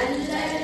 அல்ல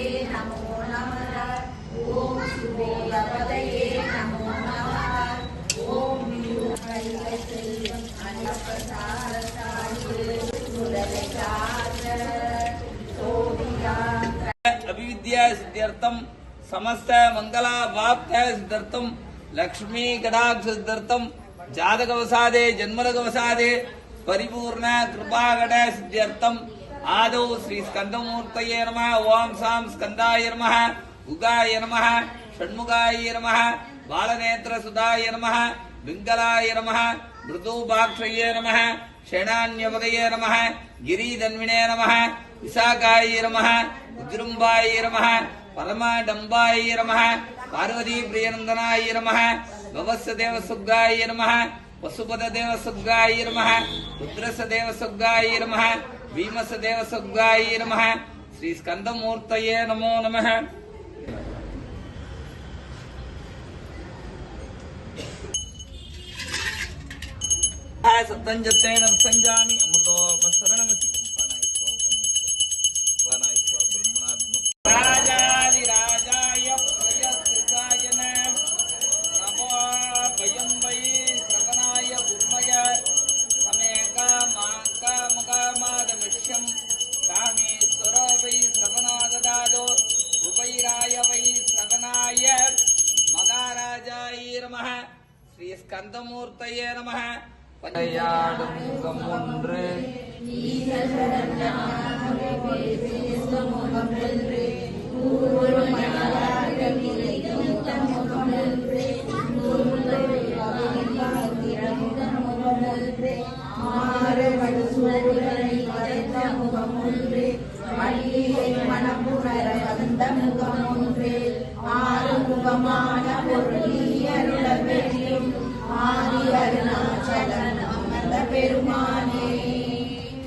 அபேரபதையே நமோ நமः ஓம் சுபோதபதையே நமோ நமः ஓம் ఆదౌ శ్రీ స్కందమూర్తయే నమ ఓం సాం స్కందాయ నమ ఉగాయ నమ షణ్ముగాయ నమ బాలనేత్ర సుధాయ నమ పింగళాయ నమ మృదూభాక్షయే నమ క్షణాన్యవదయే నమ గిరీధన్వినే నమ విశాఖాయ నమ ఉజృంబాయ నమ పరమాడంబాయ నమ పార్వతీ ప్రియనందనాయ నమ భవత్సదేవ సుగ్గాయ నమ వసుపద దేవ సుగ్గాయ నమ రుద్రస దేవ సుగ్గాయ నమ भीमसदेव सद्गाय नमः। श्री नमो नमः। सत्तञ्जत्तेन संजामि ஸ்கந்தமூர்த்தயே நம பஞ்சையாடும் முகம் ஒன்று ஆறுமுகமான பொருளியருள பெரியும் ஆதி அருணாச்சலம் அமர்ந்த பெருமானே.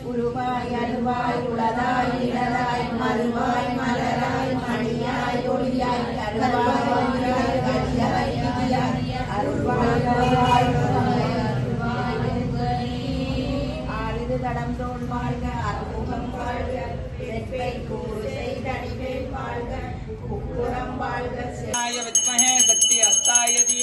உருவாய் அருவாய் உளதாய் இடதாய் மறுவாய் மலராய் மணியாய் ஒளியாய் கருவாய் ஒளியாய் கதியாய் விதியாய் அருள்வாய் அருவாய் ஆறிது தடம் தோல் வாழ்க அருமுகம் வாழ்க வெப்பை கூறு செய்தடிவேல் வாழ்க குப்புறம் வாழ்க. சக்தி அஸ்தாயதி.